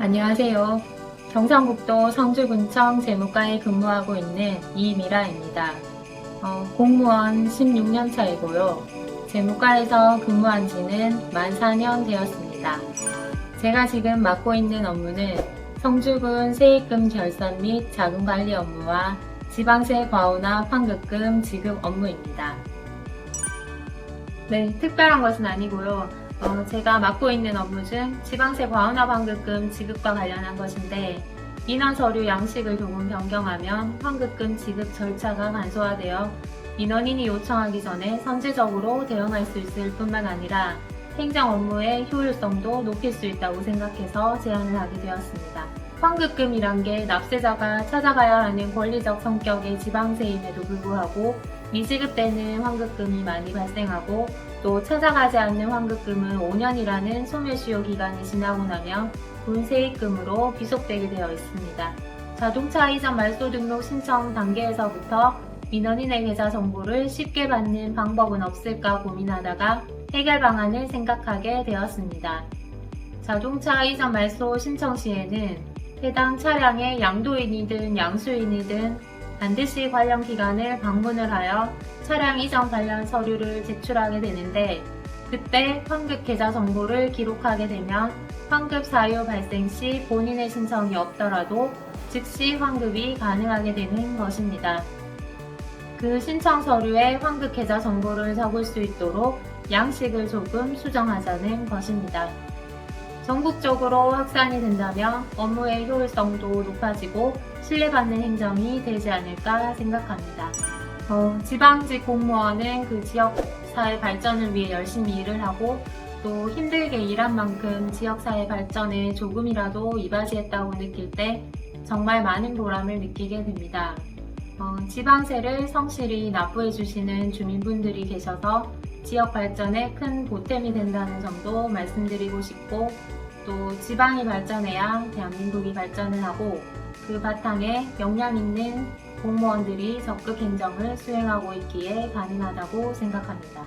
안녕하세요. 경상북도 성주군청 재무과에 근무하고 있는 이미라입니다. 어, 공무원 16년 차이고요. 재무과에서 근무한 지는 만 4년 되었습니다. 제가 지금 맡고 있는 업무는 성주군 세입금 결산 및 자금 관리 업무와 지방세 과호나 환급금 지급 업무입니다. 네, 특별한 것은 아니고요. 어, 제가 맡고 있는 업무 중 지방세 과원화 환급금 지급과 관련한 것인데 민원 서류 양식을 조금 변경하면 환급금 지급 절차가 간소화되어 민원인이 요청하기 전에 선제적으로 대응할 수 있을 뿐만 아니라 행정 업무의 효율성도 높일 수 있다고 생각해서 제안을 하게 되었습니다. 환급금이란 게 납세자가 찾아가야 하는 권리적 성격의 지방세임에도 불구하고 미지급되는 환급금이 많이 발생하고 또 찾아가지 않는 환급금은 5년이라는 소멸시효 기간이 지나고 나면 분세입금으로 귀속되게 되어 있습니다. 자동차 이전 말소 등록 신청 단계에서부터 민원인의 계좌 정보를 쉽게 받는 방법은 없을까 고민하다가 해결 방안을 생각하게 되었습니다. 자동차 이전 말소 신청 시에는 해당 차량의 양도인이든 양수인이든 반드시 관련 기관을 방문을 하여 차량 이전 관련 서류를 제출하게 되는데 그때 환급 계좌 정보를 기록하게 되면 환급 사유 발생 시 본인의 신청이 없더라도 즉시 환급이 가능하게 되는 것입니다. 그 신청 서류에 환급 계좌 정보를 적을 수 있도록 양식을 조금 수정하자는 것입니다. 전국적으로 확산이 된다면 업무의 효율성도 높아지고 신뢰받는 행정이 되지 않을까 생각합니다. 어, 지방직 공무원은 그 지역 사회 발전을 위해 열심히 일을 하고 또 힘들게 일한 만큼 지역 사회 발전에 조금이라도 이바지했다고 느낄 때 정말 많은 보람을 느끼게 됩니다. 어, 지방세를 성실히 납부해 주시는 주민분들이 계셔서 지역 발전에 큰 보탬이 된다는 점도 말씀드리고 싶고 또 지방이 발전해야 대한민국이 발전을 하고 그 바탕에 역량 있는 공무원들이 적극 행정을 수행하고 있기에 가능하다고 생각합니다.